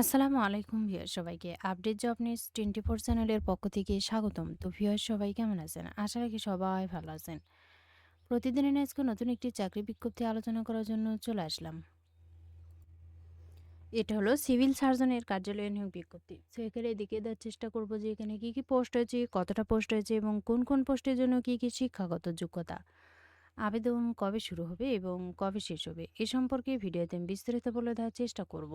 আসসালামু আলাইকুম ভিউয়ার সবাইকে। Update job news twenty four চ্যানেলের পক্ষ থেকে স্বাগতম। তো ভিউয়ার সবাই কেমন আছেন? আশা রাখি সবাই ভালো আছেন। প্রতিদিনের আজকে নতুন একটি চাকরি বিজ্ঞপ্তি আলোচনা করার জন্য চলে আসলাম। এটা হলো সিভিল সার্জনের কার্যালয়ে নিয়োগ বিজ্ঞপ্তি। তো এখানে দিকে দেওয়ার চেষ্টা করব যে এখানে কী কী পোস্ট হয়েছে, কতটা পোস্ট হয়েছে এবং কোন কোন পোস্টের জন্য কী কী শিক্ষাগত যোগ্যতা। আবেদন কবে শুরু হবে এবং কবে শেষ হবে, এ সম্পর্কে ভিডিওতে বিস্তারিত বলে দেওয়ার চেষ্টা করব।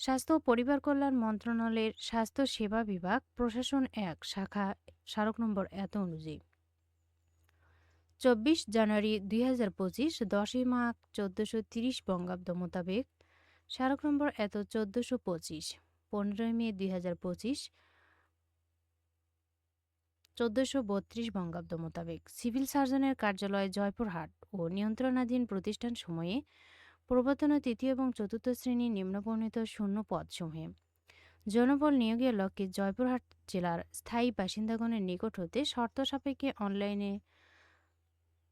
স্বাস্থ্য ও পরিবার কল্যাণ মন্ত্রণালয়ের স্বাস্থ্য সেবা বিভাগ, প্রশাসন এক, শাখা স্মারক নম্বর এত অনুযায়ী। চব্বিশ জানুয়ারি দুই হাজার পঁচিশ, দশই মাঘ চোদ্দোশো তিরিশ বঙ্গাব্দ মোতাবেক স্মারক নম্বর এত চোদ্দোশো পঁচিশ, পনেরোই মে দুই হাজার পঁচিশ, চোদ্দোশো বত্রিশ বঙ্গাব্দ মোতাবেক। সিভিল সার্জনের কার্যালয় জয়পুরহাট ও নিয়ন্ত্রণাধীন প্রতিষ্ঠান সময়ে প্রবর্তন তৃতীয় এবং চতুর্থ শ্রেণির নিম্নবর্ণিত শূন্য পদসমূহে। জনবল নিয়োগের লক্ষ্যে জয়পুরহাট জেলার স্থায়ী বাসিন্দাগণের নিকট হতে শর্ত সাপেক্ষে অনলাইনে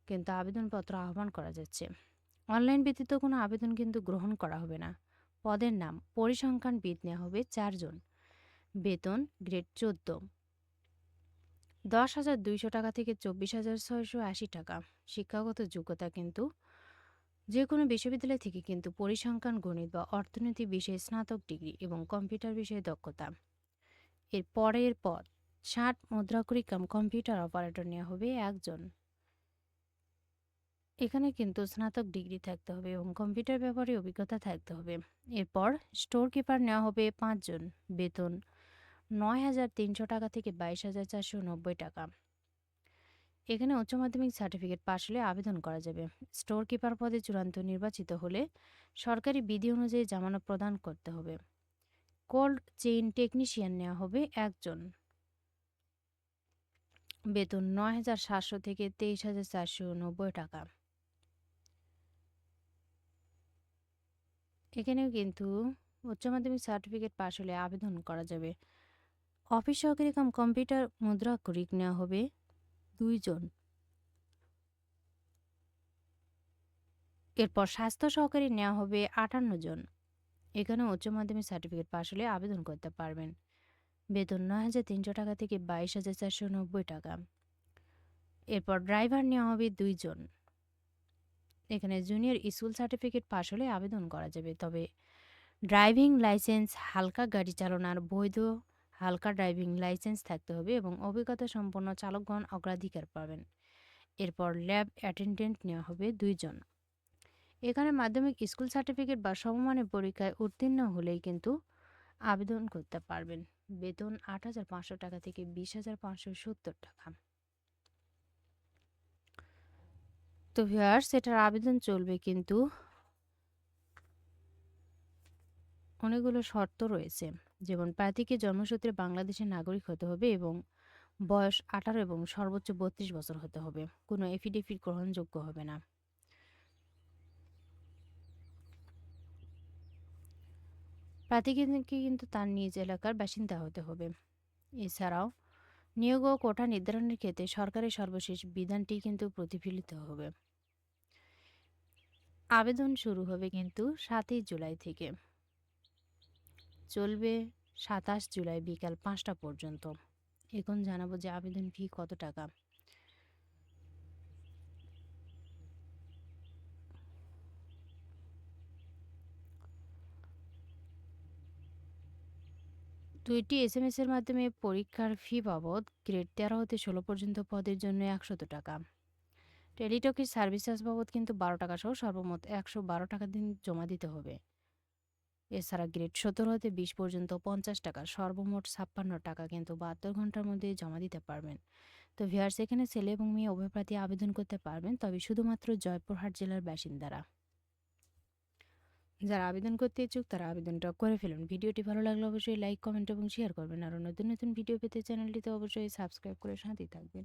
কিন্তু আবেদনপত্র আহ্বান করা যাচ্ছে। অনলাইন ব্যতীত কোনো আবেদন কিন্তু গ্রহণ করা হবে না। পদের নাম পরিসংখ্যানবিদ নেওয়া হবে চারজন বেতন, গ্রেড চোদ্দ। দশ হাজার দুইশো টাকা থেকে চব্বিশ হাজার ছয়শো আশি টাকা। শিক্ষাগত যোগ্যতা কিন্তু যে কোনো বিশ্ববিদ্যালয় থেকে কিন্তু পরিসংখ্যান, গণিত বা অর্থনীতি বিষয়ে স্নাতক ডিগ্রি এবং কম্পিউটার বিষয়ে দক্ষতা। এর পরের পদ, ষাট মুদ্রাকরি কাম কম্পিউটার অপারেটর নেওয়া হবে একজন। এখানে কিন্তু স্নাতক ডিগ্রি থাকতে হবে এবং কম্পিউটার ব্যাপারে অভিজ্ঞতা থাকতে হবে। এরপর স্টোর কিপার নেওয়া হবে পাঁচজন। বেতন নয় হাজার তিনশো টাকা থেকে বাইশ হাজার চারশো নব্বই টাকা। এখানে উচ্চ মাধ্যমিক সার্টিফিকেট পাশ হলে আবেদন করা যাবে। স্টোর কিপার পদে চূড়ান্ত নির্বাচিত হলে সরকারি বিধি অনুযায়ী জামানত প্রদান করতে হবে। কোল্ড চেইন টেকনিশিয়ান নেওয়া হবে একজন। বেতন নয় হাজার সাতশো থেকে তেইশ হাজার চারশো নব্বই টাকা। এখানেও কিন্তু উচ্চ মাধ্যমিক সার্টিফিকেট পাশ হলে আবেদন করা যাবে। অফিস সহকারী কাম কম্পিউটার মুদ্রা করিক নেওয়া হবে। দুইজন। এরপর স্বাস্থ্য সহকারী নেওয়া হবে আটান্ন জন। এখানে উচ্চ মাধ্যমিক সার্টিফিকেট পাশ হলে আবেদন করতে পারবেন। বেতন নয় হাজার তিনশো টাকা থেকে বাইশ হাজার চারশো নব্বই টাকা। এরপর ড্রাইভার নেওয়া হবে দুইজন। এখানে জুনিয়র স্কুল সার্টিফিকেট পাশ হলে আবেদন করা যাবে। তবে ড্রাইভিং লাইসেন্স, হালকা গাড়ি চালানোর বৈধ হালকা ড্রাইভিং লাইসেন্স থাকতে হবে এবং অভিজ্ঞতা সম্পন্ন চালকগণ অগ্রাধিকার পাবেন। এরপর ল্যাব অ্যাটেন্ডেন্ট নেওয়া হবে দুইজন। এখানে মাধ্যমিক স্কুল সার্টিফিকেট বা সমমানের পরীক্ষায় উত্তীর্ণ হলেই কিন্তু আবেদন করতে পারবেন। বেতন আট হাজার পাঁচশো টাকা থেকে বিশ হাজার পাঁচশো সত্তর টাকা। তো ভিউয়ার্স, সেটার আবেদন চলবে কিন্তু অনেকগুলো শর্ত রয়েছে। যেমন প্রার্থীকে জন্মসূত্রে বাংলাদেশের নাগরিক হতে হবে এবং বয়স আঠারো এবং সর্বোচ্চ বত্রিশ বছর হতে হবে। কোনো এফিডেভিট গ্রহণযোগ্য হবে না। প্রার্থীকে কিন্তু তার নিজ এলাকার বাসিন্দা হতে হবে। এছাড়াও নিয়োগ ও কোটা নির্ধারণের ক্ষেত্রে সরকারের সর্বশেষ বিধানটি কিন্তু প্রতিফলিত হবে। আবেদন শুরু হবে কিন্তু সাতই জুলাই থেকে। চলবে সাতাশ জুলাই বিকাল পাঁচটা পর্যন্ত। এখন জানাব যে আবেদন ফি কত টাকা? দুইটি এস এম এর মাধ্যমে পরীক্ষার ফি বাবদ গ্রেড তেরো হতে ষোলো পর্যন্ত পদের জন্য একশত টাকা। টেলিটকের সার্ভিস চার্জ বাবদ কিন্তু বারো টাকা সহ সর্বমোট একশো বারো টাকা দিন জমা দিতে হবে। এছাড়া গ্রেড সতেরো হতে বিশ পর্যন্ত পঞ্চাশ টাকা, সর্বমোট ছাপ্পান্ন টাকা কিন্তু বাহাত্তর ঘণ্টার মধ্যে জমা দিতে পারবেন। তো ভিয়ার্স এখানে ছেলে এবং মেয়ে উভয় প্রার্থী আবেদন করতে পারবেন, তবে শুধুমাত্র জয়পুরহাট জেলার বাসিন্দারা। যারা আবেদন করতে ইচ্ছুক, তারা আবেদনটা করে ফেলুন। ভিডিওটি ভালো লাগলে অবশ্যই লাইক, কমেন্ট এবং শেয়ার করবেন। আরও নতুন নতুন ভিডিও পেতে চ্যানেলটিতে অবশ্যই সাবস্ক্রাইব করে সাথেই থাকবেন।